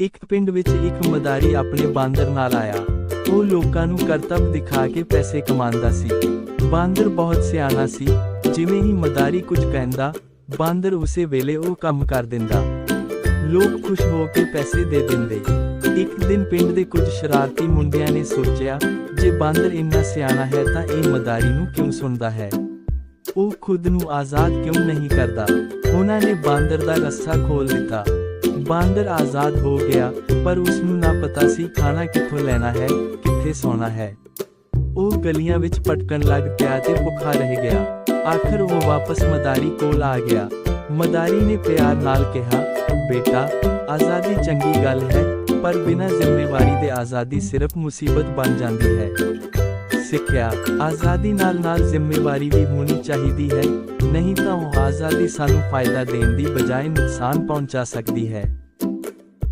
ਇੱਕ ਪਿੰਡ ਵਿੱਚ ਇੱਕ ਮਦਾਰੀ ਆਪਣੇ ਬਾਂਦਰ ਨਾਲ ਆਇਆ। ਉਹ ਲੋਕਾਂ ਨੂੰ ਕਰਤੱਵ ਦਿਖਾ ਕੇ ਪੈਸੇ ਕਮਾਉਂਦਾ ਸੀ। ਬਾਂਦਰ ਬਹੁਤ ਸਿਆਣਾ ਸੀ। ਜਿਵੇਂ ਹੀ ਮਦਾਰੀ ਕੁਝ ਕਹਿੰਦਾ, ਬਾਂਦਰ ਉਸੇ ਵੇਲੇ ਉਹ ਕੰਮ ਕਰ ਦਿੰਦਾ। ਲੋਕ ਖੁਸ਼ ਹੋ ਕੇ ਪੈਸੇ ਦੇ ਦਿੰਦੇ। ਇੱਕ ਦਿਨ ਪਿੰਡ ਦੇ ਕੁਝ ਸ਼ਰਾਰਤੀ ਮੁੰਡਿਆਂ ਨੇ ਸੋਚਿਆ, ਜੇ ਬਾਂਦਰ ਇੰਨਾ ਸਿਆਣਾ ਹੈ ਤਾਂ ਇਹ ਮਦਾਰੀ ਨੂੰ ਕਿਉਂ ਸੁਣਦਾ ਹੈ? ਉਹ ਖੁਦ ਨੂੰ ਆਜ਼ਾਦ ਕਿਉਂ ਨਹੀਂ ਕਰਦਾ? ਉਹਨਾਂ ਨੇ ਬਾਂਦਰ ਦਾ ਰੱਸਾ ਖੋਲ ਦਿੱਤਾ। ਬਾਂਦਰ ਆਜ਼ਾਦ ਹੋ ਗਿਆ, ਪਰ ਉਸ ਨੂੰ ਨਾ ਪਤਾ ਸੀ ਖਾਣਾ ਕਿੱਥੋਂ ਲੈਣਾ ਹੈ, ਕਿੱਥੇ ਸੌਣਾ ਹੈ। ਉਹ ਗਲੀਆਂ ਵਿੱਚ ਭਟਕਣ ਲੱਗ ਪਿਆ ਤੇ ਭੁੱਖਾ ਰਹਿ ਗਿਆ। ਆਖਰ ਉਹ ਵਾਪਸ ਮਦਾਰੀ ਕੋਲ ਆ ਗਿਆ। ਮਦਾਰੀ ਨੇ ਪਿਆਰ ਨਾਲ ਕਿਹਾ, ਬੇਟਾ, ਆਜ਼ਾਦੀ ਚੰਗੀ ਗੱਲ ਹੈ, ਪਰ ਬਿਨਾਂ ਜ਼ਿੰਮੇਵਾਰੀ ਦੇ ਆਜ਼ਾਦੀ ਸਿਰਫ ਮੁਸੀਬਤ ਬਣ ਜਾਂਦੀ ਹੈ। ਸਿੱਖਿਆ, ਆਜ਼ਾਦੀ ਨਾਲ ਨਾਲ ਜ਼ਿੰਮੇਵਾਰੀ ਵੀ ਹੋਣੀ ਚਾਹੀਦੀ ਹੈ, ਨਹੀਂ ਤਾਂ ਉਹ ਆਜ਼ਾਦੀ ਸਾਨੂੰ ਫਾਇਦਾ ਦੇਣ ਦੀ ਬਜਾਏ ਨੁਕਸਾਨ ਪਹੁੰਚਾ ਸਕਦੀ ਹੈ।